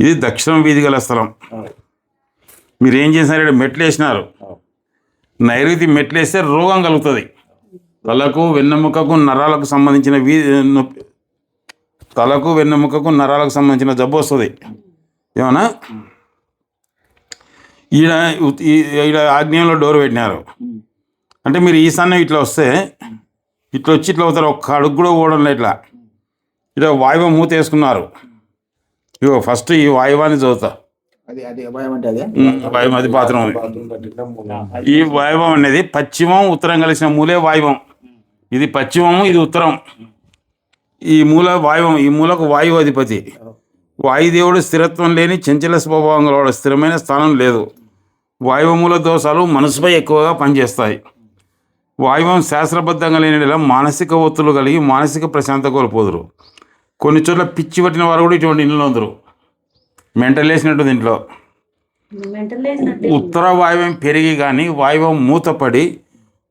ఇది దక్షిణం వీధి గల స్థలం. మీరు ఏం చేసినారు ఇక్కడ మెట్లు వేసినారు. నైరుతి మెట్లు వేస్తే రోగం కలుగుతుంది. తలకు వెన్నెముకకు నరాలకు సంబంధించిన వీధి నొప్పి తలకు వెన్నెముకకు నరాలకు సంబంధించిన జబ్బు వస్తుంది. ఏమన్నా? ఈడ ఈ- ఈడ ఆగ్నేయంలో డోర్ పెట్టినారు. అంటే మీరు ఈశాన్యం ఇట్లా వస్తే ఇట్లా వచ్చి ఇట్లా అవుతారు ఒక్క అడుగు కూడా పోవడం ఇట్లా. ఇట్లా వాయువ మూత వేసుకున్నారు. ఇగో ఫస్ట్ ఈ వాయువాన్ని చదువుతా. వాయువం అది పాత్రం ఈ వాయువం అనేది పశ్చిమం ఉత్తరం కలిసిన మూలే వాయువం. ఇది పశ్చిమము ఇది ఉత్తరం. ఈ మూల వాయువం ఈ మూలకు వాయువు అధిపతి. వాయుదేవుడు స్థిరత్వం లేని చంచల స్వభావం గలవాడు స్థిరమైన స్థానం లేదు. వాయువమూల దోషాలు మనసుపై ఎక్కువగా పనిచేస్తాయి. వాయువం శాస్త్రబద్ధంగా లేని మానసిక ఒత్తులు కలిగి మానసిక ప్రశాంతత కోల్పోదురు. కొన్ని చోట్ల పిచ్చి పట్టిన వారు కూడా ఇటువంటి ఇంట్లో ఉందరు మెంటల్ వేసినట్టు దీంట్లో. ఉత్తర వాయువ్యం పెరిగి కానీ వాయువ్యం మూతపడి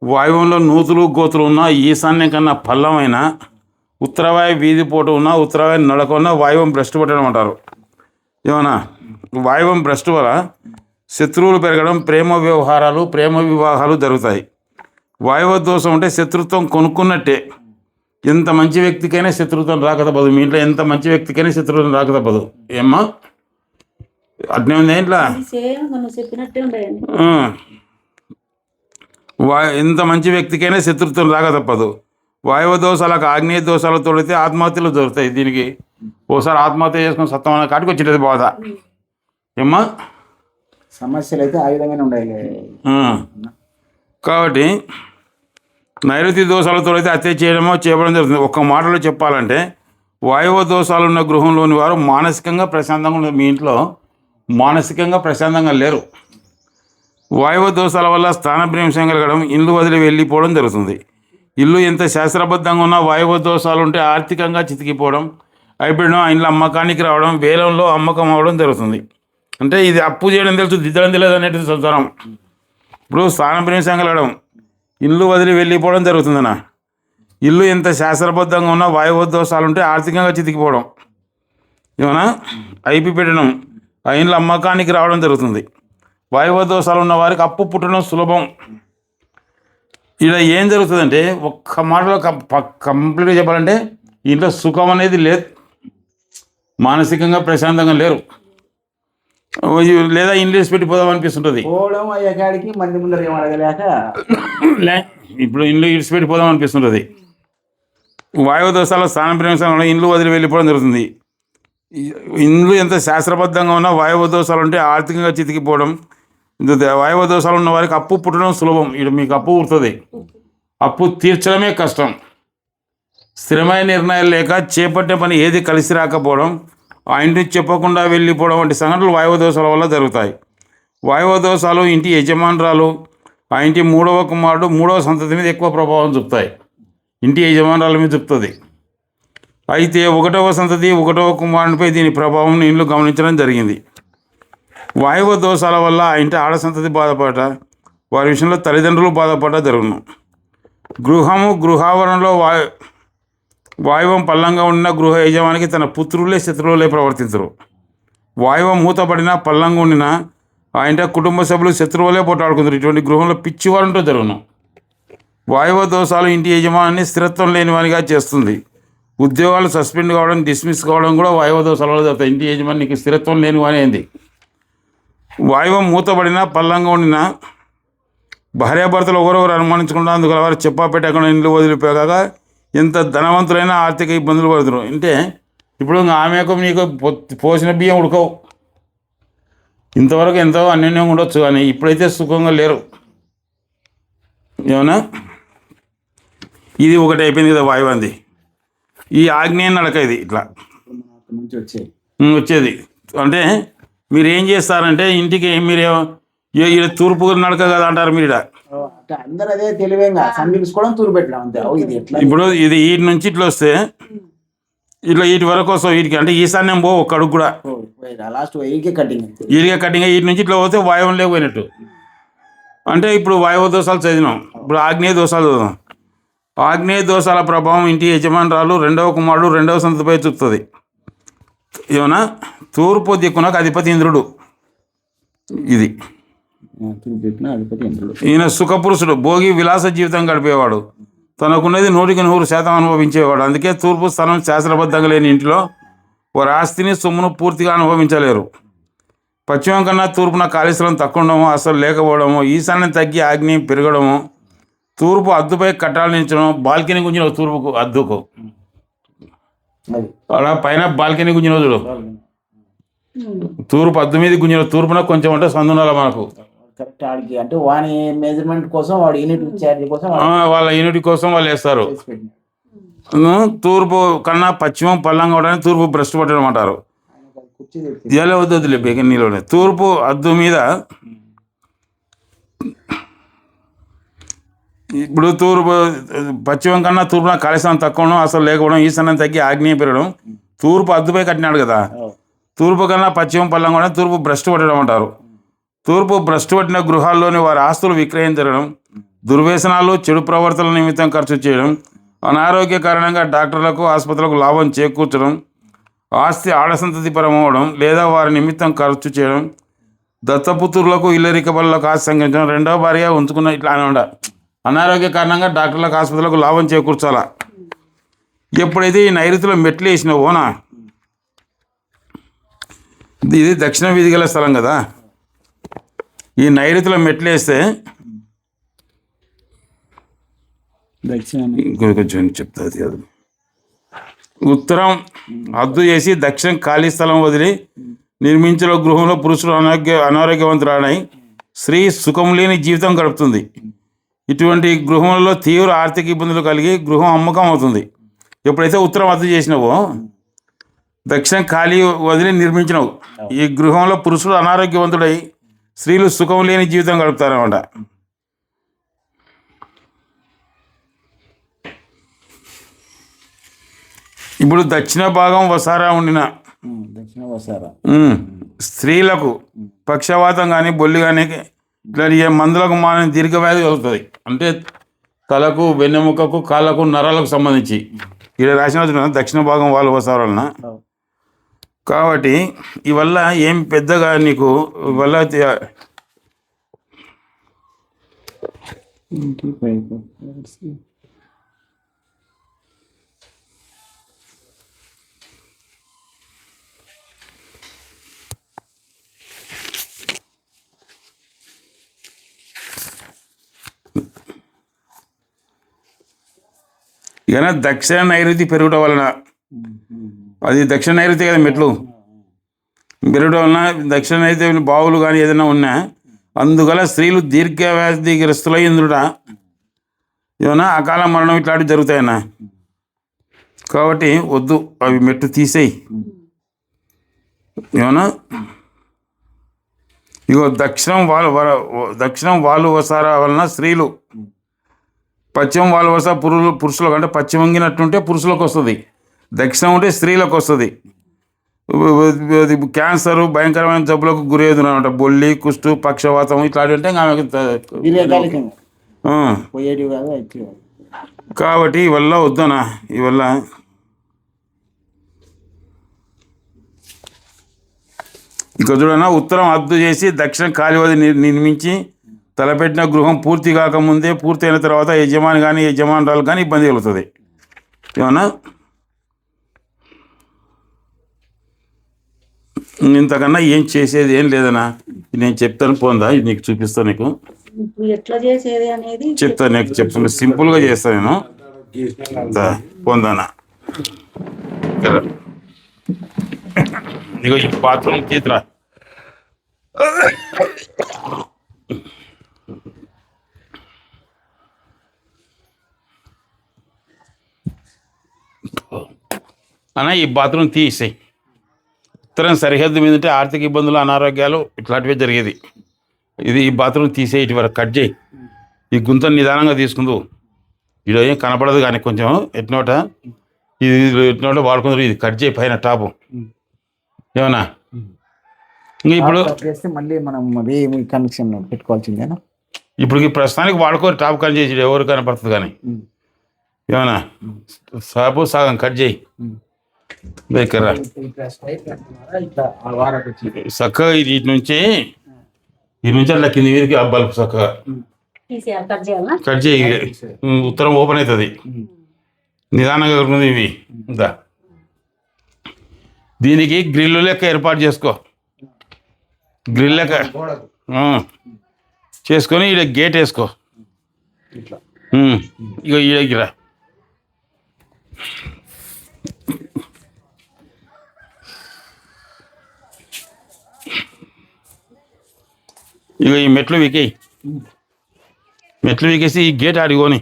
వాయువ్యంలో నూతులు గోతులు ఉన్న ఈశాన్యం కన్నా పల్లమైన ఉత్తరవాయు వీధి పోటు ఉన్న ఉత్తరవాయు నడక ఉన్న వాయువం భ్రష్టు పట్టడం అంటారు. ఏమన్నా? వాయువం భ్రష్టు వల్ల శత్రువులు పెరగడం ప్రేమ వ్యవహారాలు ప్రేమ వివాహాలు జరుగుతాయి. వాయువ దోషం అంటే శత్రుత్వం కొనుక్కున్నట్టే. ఎంత మంచి వ్యక్తికైనా శత్రుత్వం రాక తప్పదు మీ ఇంట్లో ఎంత మంచి వ్యక్తికైనా శత్రుత్వం రాక తప్పదు ఏమ్మా? అట్నే ఉంది ఇంట్లో. వా ఎంత మంచి వ్యక్తికైనా శత్రుత్వం రాక తప్పదు వాయువ దోషాలకు ఆగ్నేయ దోషాలు తోడితే ఆత్మహత్యలు దొరుకుతాయి దీనికి. ఓసారి ఆత్మహత్య చేసుకుని సత్వం కాటికి వచ్చింది బాధ. ఏమ్మా? సమస్యలు అయితే ఆ విధంగానే ఉండాలి. ఆ. కాబట్టి నైరుతి దోషాలతో అయితే హత్య చేయడమో చేయడం జరుగుతుంది. ఒక్క మాటలో చెప్పాలంటే వాయువ దోషాలు ఉన్న గృహంలోని వారు మానసికంగా ప్రశాంతంగా ఉన్నారు. మీ ఇంట్లో మానసికంగా ప్రశాంతంగా లేరు. వాయువ దోషాల వల్ల స్థానభ్రంశం కలగడం ఇల్లు వదిలి వెళ్ళిపోవడం జరుగుతుంది. ఇల్లు ఎంత శాస్త్రబద్ధంగా ఉన్నా వాయువ దోషాలు ఉంటే ఆర్థికంగా చితికిపోవడం అయిపోయడం ఆ ఇంట్లో అమ్మకానికి రావడం వేలంలో అమ్మకం అవ్వడం జరుగుతుంది. అంటే ఇది అప్పు చేయడం తెలుసు దిద్దడం తెలియదు అనేది సంసారం ఇప్పుడు స్థానభ్రంశం కలగడం ఇల్లు వదిలి వెళ్ళిపోవడం జరుగుతుందన్న. ఇల్లు ఎంత శాస్త్రబద్ధంగా ఉన్నా వాయువ దోషాలు ఉంటే ఆర్థికంగా చితికిపోవడం. ఏమన్నా? ఐపి పెట్టడం ఆ ఇండ్ల అమ్మకానికి రావడం జరుగుతుంది. వాయువ దోషాలు ఉన్న వారికి అప్పు పుట్టడం సులభం. ఇలా ఏం జరుగుతుందంటే ఒక్క మాటలో కంప్లీట్గా చెప్పాలంటే ఇంట్లో సుఖం అనేది లేదు. మానసికంగా ప్రశాంతంగా లేరు. లేదా ఇంగ్లీష్ పెట్టిపోదాం అనిపిస్తుంటుంది. పోవడం అయ్యే కాడికి మంది ముందర ఏం అడగలేక లే ఇప్పుడు ఇల్లు ఇడిచిపెట్టిపోదాం అనిపిస్తుంటుంది. వాయువ దోషాలు స్థానం ప్రేమించడంలో ఇండ్లు వదిలి వెళ్ళిపోవడం జరుగుతుంది. ఇండ్లు ఎంత శాస్త్రబద్ధంగా ఉన్నా వాయువ దోషాలు ఉంటే ఆర్థికంగా చితికిపోవడం. వాయువ దోషాలు ఉన్న వారికి అప్పు పుట్టడం సులభం. ఇక్కడ మీకు అప్పు పుడుతుంది. అప్పు తీర్చడమే కష్టం. స్థిరమైన నిర్ణయాలు లేక చేపట్టే పని ఏది కలిసి రాకపోవడం. ఆ ఇంటికి చెప్పకుండా వెళ్ళిపోవడం వంటి సంఘటనలు వాయువ దోషాల వల్ల జరుగుతాయి. వాయువ దోషాలు ఇంటి యజమానురాలు ఆ ఇంటి మూడవ కుమారుడు మూడవ సంతతి మీద ఎక్కువ ప్రభావం చూపుతాయి. ఇంటి యజమానురాల మీద చూపుతుంది. అయితే ఒకటవ సంతతి ఒకటవ కుమారునిపై దీని ప్రభావం ఇంట్లో గమనించడం జరిగింది. వాయువ దోషాల వల్ల ఆ ఇంటి ఆడ సంతతి బాధపడట వారి విషయంలో తల్లిదండ్రులు బాధపడట జరుగును. గృహము గృహావరణలో వాయు వాయువం పల్లంగా ఉన్న గృహ యజమానికి తన పుత్రులే శత్రువులే ప్రవర్తించరు వాయువం మూతపడినా పల్లంగా ఉండినా ఆ ఇంట కుటుంబ సభ్యులు శత్రువులే పోటాడుకుంటారు ఇటువంటి గృహంలో పిచ్చివారంటూ జరుగును. వాయువ దోషాలు ఇంటి యజమానిని స్థిరత్వం లేని వానిగా చేస్తుంది. ఉద్యోగాలు సస్పెండ్ కావడం డిస్మిస్ కావడం కూడా వాయువ దోషాల వల్ల జరుగుతాయి. ఇంటి యజమానికి స్థిరత్వం లేని వాని అయింది వాయువం మూతబడినా పల్లంగా ఉండినా భార్యాభర్తలు ఒకరొకరు అనుమానించకుండా అందుకల వారు చెప్పా పెట్టకుండా ఇంట్లో వదిలిపోయాక ఎంత ధనవంతులైనా ఆర్థిక ఇబ్బందులు పడుతున్నారు. అంటే ఇప్పుడు ఆమెకు నీకు పోసిన బియ్యం ఉడకవు. ఇంతవరకు ఎంతో అన్యోన్యంగా ఉండొచ్చు కానీ ఇప్పుడైతే సుఖంగా లేరు. ఏమన్నా? ఇది ఒకటి అయిపోయింది కదా వాయువంది. ఈ ఆగ్నేయ నడక ఇది ఇట్లా. వచ్చేది. అంటే మీరు ఏం చేస్తారంటే ఇంటికి మీరు ఈడ తూర్పు నడక కదా అంటారు మీరు ఈడ అందరు అదే తెలివేంగా. సమీపించుకోవడం తూరు పెట్టడం అంతే. ఓ ఇది ఎట్లా? ఇప్పుడు ఇది వీటి నుంచి ఇట్లా వస్తే ఇట్లా వీటి వరకు వస్తావు వీటికి అంటే ఈశాన్యం పో ఒక్క అడుగు కూడా. లాస్ట్ వెయ్యికే కటింగ్ వీటిగా కటింగ్ వీటి నుంచి ఇట్లా పోతే వాయువం లేకపోయినట్టు అంటే ఇప్పుడు వాయువ దోషాలు చదివినాం. ఇప్పుడు ఆగ్నేయ దోషాలు చదువుదాం ఆగ్నేయ దోషాల ప్రభావం ఇంటి యజమానురాలు రెండవ కుమారుడు రెండవ సంతతిపై చూపుతుంది. ఏమన్నా? తూర్పు దిక్కునకు అధిపతి ఇంద్రుడు. ఇది. ఈయన సుఖపురుషుడు భోగి విలాస జీవితం గడిపేవాడు. తనకున్నది నూటికి నూరు శాతం అనుభవించేవాడు. అందుకే తూర్పు స్థానం శాస్త్రబద్ధంగా లేని ఇంటిలో వారి ఆస్తిని సొమ్మును పూర్తిగా అనుభవించలేరు. పశ్చిమం కన్నా తూర్పున స్థలం తక్కువ ఉండడము అసలు లేకపోవడము ఈశాన్యం తగ్గి ఆగ్నేయం పెరగడము తూర్పు అద్దుపై కట్టాలు నించడం బాల్కనీ గుంజిన తూర్పుకు అద్దుకు. అది. అలా పైన బాల్కనీ గుంజిన చూడు. తూర్పు అద్దు మీద గుంజిన తూర్పున కొంచెం అంటే సందునాల మనకు. కరెక్ట్ ఆడికి అంటే వాని మెజర్మెంట్ కోసం వాడు యూనిట్ ఛార్జ్ కోసం వాళ్ళ యూనిట్ కోసం వాళ్ళు వేస్తారు. ఉమ్, తూర్పు కన్నా పశ్చిమం పల్లంగా ఉండడానికి తూర్పు భ్రష్టు పట్టడం అంటారు ఎలా వద్దులే బేకనీలోనే తూర్పు అద్దు మీద ఇప్పుడు తూర్పు పశ్చిమం కన్నా తూర్పున కాళేశ్వరం తక్కువ ఉండడం అసలు లేకపోవడం ఈశాన్యం తగ్గి ఆగ్నేయ పెరగడం తూర్పు అద్దుపై కట్టినాడు కదా. ఓ, తూర్పు కన్నా పశ్చిమం పల్లంగా ఉండడం తూర్పు భ్రష్టు పట్టడం అంటారు. తూర్పు భ్రష్టుపట్టిన గృహాల్లోని వారి ఆస్తులు విక్రయించడం దుర్వ్యసనాలు చెడు ప్రవర్తనల నిమిత్తం ఖర్చు చేయడం అనారోగ్య కారణంగా డాక్టర్లకు ఆసుపత్రులకు లాభం చేకూర్చడం ఆస్తి ఆడసంతతి పరమవడం లేదా వారి నిమిత్తం ఖర్చు చేయడం దత్తపుత్రులకు ఇల్లరిక బలకు ఆస్తి సంఘించడం రెండవ భార్య ఉంచుకున్న ఇట్లా అని ఉండ అనారోగ్య కారణంగా డాక్టర్లకు ఆసుపత్రులకు లాభం చేకూర్చాలా? ఎప్పుడైతే ఈ నైరుతిలో మెట్లు వేసినావోనా? ఇది దక్షిణ వీధి గల స్థలం కదా? ఈ నైరుతిలో మెట్లు వేస్తే కొంచెం చెప్తాది కాదు. ఉత్తరం హద్దు చేసి దక్షిణం ఖాళీ స్థలం వదిలి నిర్మించిన గృహంలో పురుషుడు అనారోగ్య అనారోగ్యవంతురాడై స్త్రీ సుఖం లేని జీవితం గడుపుతుంది. ఇటువంటి గృహంలో తీవ్ర ఆర్థిక ఇబ్బందులు కలిగి గృహం అమ్మకం అవుతుంది. ఎప్పుడైతే ఉత్తరం హద్దు చేసినావో దక్షిణం ఖాళీ వదిలి నిర్మించినావు. ఈ గృహంలో పురుషుడు అనారోగ్యవంతుడై స్త్రీలు సుఖం లేని జీవితం గడుపుతారన్నమాట. ఇప్పుడు దక్షిణ భాగం వసారా ఉండిన దక్షిణ వసారా? స్త్రీలకు పక్షవాతం కానీ బొల్లి కానీ ఇట్లా ఏ మందులకు మాన దీర్ఘవ్యాధి కలుగుతుంది అంటే తలకు వెన్నెముకకు కాళ్ళకు నరాలకు సంబంధించి. ఇక్కడ రాసిన దక్షిణ భాగం వాళ్ళు వసారాలన? ఓ, కాబట్టి ఇవల్ల ఏం పెద్దగా నీకు వల్ల ఇక దక్షిణ నైరుతి పెరుగుట వలన అది దక్షిణ నైరుతి కదా మెట్లు. పెరగడం వలన దక్షిణ నైరుతి బావులు కానీ ఏదైనా ఉన్నా అందువల్ల స్త్రీలు దీర్ఘవ్యాధిగ్రస్తుల ఇంద్రుడా ఏమన్నా అకాల మరణం ఇట్లాంటివి జరుగుతాయన్నా. కాబట్టి వద్దు అవి మెట్టు తీసేయి. ఏమన్నా? ఇగో దక్షిణం వాళ్ళు దక్షిణం వాళ్ళు వసారా వలన స్త్రీలు పశ్చిమం వాళ్ళు వస పురులు పురుషులకు అంటే పశ్చిమంగినట్టుంటే పురుషులకు వస్తుంది. దక్షిణం ఉంటే స్త్రీలకు వస్తుంది. క్యాన్సర్ భయంకరమైన జబ్బులకు గురయ్యేది అనమాట బొల్లి కుష్టు పక్షవాతం ఇట్లాంటివి అంటే ఇంకా ఆమెకు త- దీర్ఘకాలికంగా ఆ. పోయేటివి కాదు వచ్చేవి కాదు. కాబట్టి ఇవల్ల వద్దనా ఇవల్ల ఇక చూడనా ఉత్తరం అద్దు చేసి దక్షిణ కాలివది నిర్- నిర్మించి తలపెట్టిన గృహం పూర్తి కాకముందే పూర్తయిన తర్వాత యజమాని కానీ యజమానురాలు కానీ ఇబ్బంది కలుగుతుంది. ఏమన్నా? ఇంతకన్నా ఏం చేసేది ఏం లేదనా నేను చెప్తాను పోందా? ఇది నీకు చూపిస్తాను నీకు. ఎట్లా చేసేది అనేది చెప్తాను నీకు చెప్తాను సింపుల్గా చేస్తాను నేను. దా, పొందానా. ఇదిగో ఈ బాత్రూమ్ తీతురా అన్న ఈ బాత్రూమ్ తీసేయి. ఉత్తరం సరిహద్దు మీద ఉంటే ఆర్థిక ఇబ్బందులు అనారోగ్యాలు ఇట్లాంటివే జరిగేది. ఇది ఈ బాత్రూమ్ తీసేయి ఇటు వరకు కట్ చేయి. ఈ గుంతను నిదానంగా తీసుకుందు. ఇది ఏం కనపడదు కానీ కొంచెం ఎట్నోట ఇది ఎట్నోట వాడుకుందరు ఇది కట్ చేయి పైన టాపు. ఏమన్నా? ఇంకా ఇప్పుడు మళ్ళీ మనం అదే కనెక్షన్ పెట్టుకోవాల్సిందేనా ఇప్పుడు ఈ ప్రస్తుతానికి వాడుకోరు టాప్ కట్ చేసి ఎవరు కనపడుతుంది కానీ. ఏమన్నా? సాపు సగం కట్ చేయి. వారకు చక్కగా ఇది ఇటు నుంచి ఇటు నుంచి అట్లా కింది మీదకి ఆ బల్బ్ చక్కగా కట్ చేయి ఉత్తరం ఓపెన్ అవుతుంది. నిదానంగా ఉంటుంది ఇవి. ఇందా. దీనికి గ్రిల్ లెక్క ఏర్పాటు చేసుకో. గ్రిల్ లెక్క. చేసుకొని ఇక్కడ గేట్ వేసుకో. ఇట్లా. ఉమ్. ఇగో ఈ మెట్లు వీకేయి మెట్లు వీకేసి ఈ గేట్ ఆడుకొని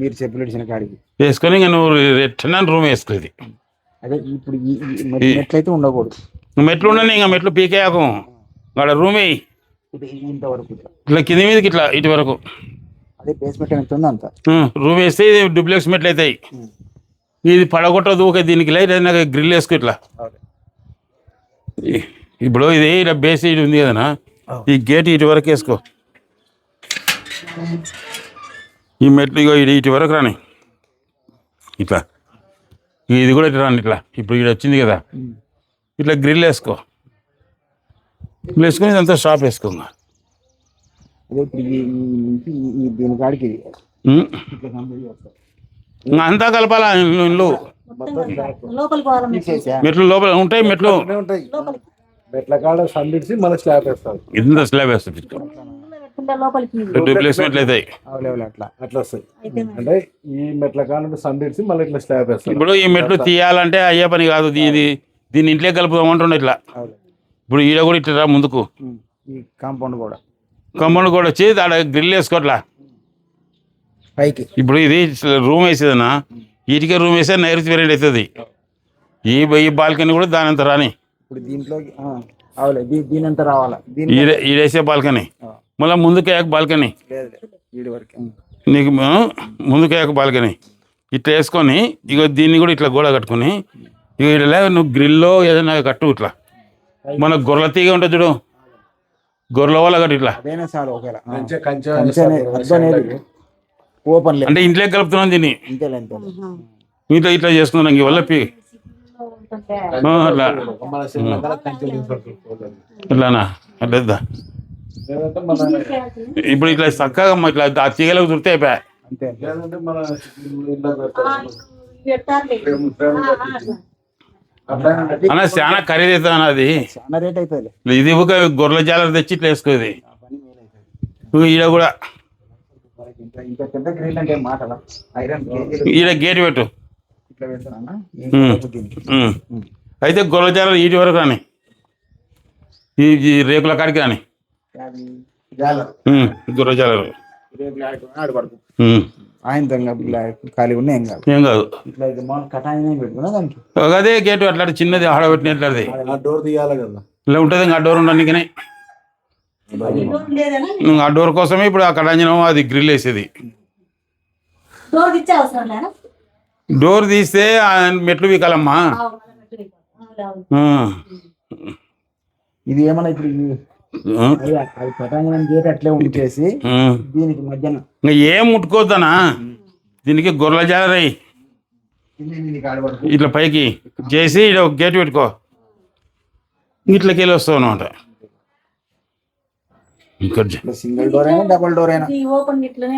మీరు చెప్పులు ఇచ్చిన కాడికి. వేసుకొని ఇంకా నువ్వు రెట్టన రూమ్ వేసుకోది అదే ఇప్పుడు మెట్లయితే ఉండకూడదు. మెట్లు ఉండని ఇంకా మెట్లు పీకేయకు అక్కడ రూమ్ వేయి. ఇంతవరకు ఇట్లా. కింది మీదకి ఇట్లా ఇటు వరకు. అదే బేస్మెంట్ ఎంత ఉందో అంత? రూమ్ వేస్తే ఇది డూప్లెక్స్ మెట్లు అవుతాయి ఇది పడగొట్టదు ఊకే దీనికి లైట్ అయినా గ్రిల్ వేసుకో ఇట్లా. ఇప్పుడు ఇది ఇలా బేస్ ఇది ఉంది కదనా? ఈ గేట్ ఇటు వరకు వేసుకో. ఈ మెట్లు ఇగో ఇది ఇటు వరకు రాని. ఇట్లా. ఇది కూడా ఇట్లా రాని ఇట్లా. ఇప్పుడు ఇది వచ్చింది కదా. ఇట్లా గ్రిల్ వేసుకో. గ్రిల్ వేసుకొని ఇదంతా షాప్ వేసుకో ఇంకా. అదే ఇప్పుడు ఈ ఈ నుంచి ఈ- ఈ దీని కాడికి ఇది. ఉమ్. ఇట్లా కంప్లీట్ చేస్తారు ఇంకా అంతా కలపాలా ఇల్లు? మెట్లు. లోపల ఉంటాయి మెట్లు. మెట్ల కాడ సండిడిచి మళ్ళీ స్లాబ్ వేస్తారు. ఇంత స్లాబ్ మెట్లు అవుతాయి అవలేవలే అట్లా అట్లా వస్తాయి. అయితే అంటే ఈ మెట్ల కాడ నుండి సండిడిచి మళ్ళీ ఇట్లా స్లాబ్ వేస్తారు. ఇప్పుడు ఈ మెట్లు తీయాలంటే అయ్యే పని కాదు ఇది దీన్ని ఇంట్లో కలుపుదాం అంటుండే ఇట్లా. ఇప్పుడు ఈడ కూడా ఇట్లా ముందుకు. ఈ కాంపౌండ్ కూడా. కమ్మను కూడా వచ్చి ఆడ గ్రిల్ వేసుకోట్లా. పైకి. ఇప్పుడు ఇది రూమ్ వేసేదన్నా వీటికే రూమ్ వేస్తే నైరుతి వేరేట్ అవుతుంది. ఈ ఈ బాల్కనీ కూడా దాని అంత రాని. ఇప్పుడు దీంట్లోకి ఆ, అవలే దీ దీని అంతా రావాలా ఈడేసే బాల్కనీ. మళ్ళీ ముందుకే ఒక బాల్కనీ. ఈడి వరకు. నీకు ముందుకే ఒక బాల్కనీ. ఇట్లా వేసుకొని ఇగో దీన్ని కూడా ఇట్లా గోడ కట్టుకొని ఇక ఇట్లా నువ్వు గ్రిల్లో ఏదైనా కట్టు ఇట్లా. మన గొర్రెల తీగ ఉంటుంది చూడు. గొర్రెల వల్ల కట్టు ఇట్లా. ఓపెన్ లేదు. అంటే ఇంట్లో కలుపుతున్నాం దీన్ని. ఇంట్లో ఇట్లా చేసుకున్నాం ఇంక వల్ల ఇట్లానా? మన ఇప్పుడు ఇట్లా చక్కగా ఇట్లా ఆ తీగలకు చుడితే అయిపోయా? అన్న చాలా అన్న అది. రేట్ అవుతుంది ఇది ఒక గొర్రెల జాలర్ తెచ్చి ఇట్లా వేసుకోది. ఈడ కూడా. ఈడ గేట్ పెట్టు. ఇట్లా పెడతానన్నా. అయితే గొర్రెల జాలర్ ఈటి వరకు రాని. ఈ ఈ రేకుల కాడికి రాని. దంగా ఖాళీ ఉన్నా ఏం కాదు. కాదు. అదే గేట్ అట్లా చిన్నది ఆడబెట్టినట్లది ఆ డోర్ తీయాలి కదా. ఇలా ఉంటుంది ఇంకా ఆ డోర్ ఉండడానికనే ఆ డోర్ కోసమే ఇప్పుడు ఆ కడాంజనం అది గ్రిల్ వేసేది. డోర్ తీస్తే మెట్లు వీకాలమ్మా. ఇది ఏమన్నా ఇప్పుడు పటాంగనం గేట్ అట్లే ఉంచేసి ఆ. దీనికి మధ్యన ఏం ముట్టుకోవద్దనా దీనికి గొర్రెల జాలరై ఇట్లా పైకి చేసి ఇక్కడ ఒక గేట్ పెట్టుకో. ఇట్లకి వెళ్ళి వస్తావు అనమాట ఇక్కడ సింగిల్ డోర్ అయినా డబుల్ డోర్ అయినా.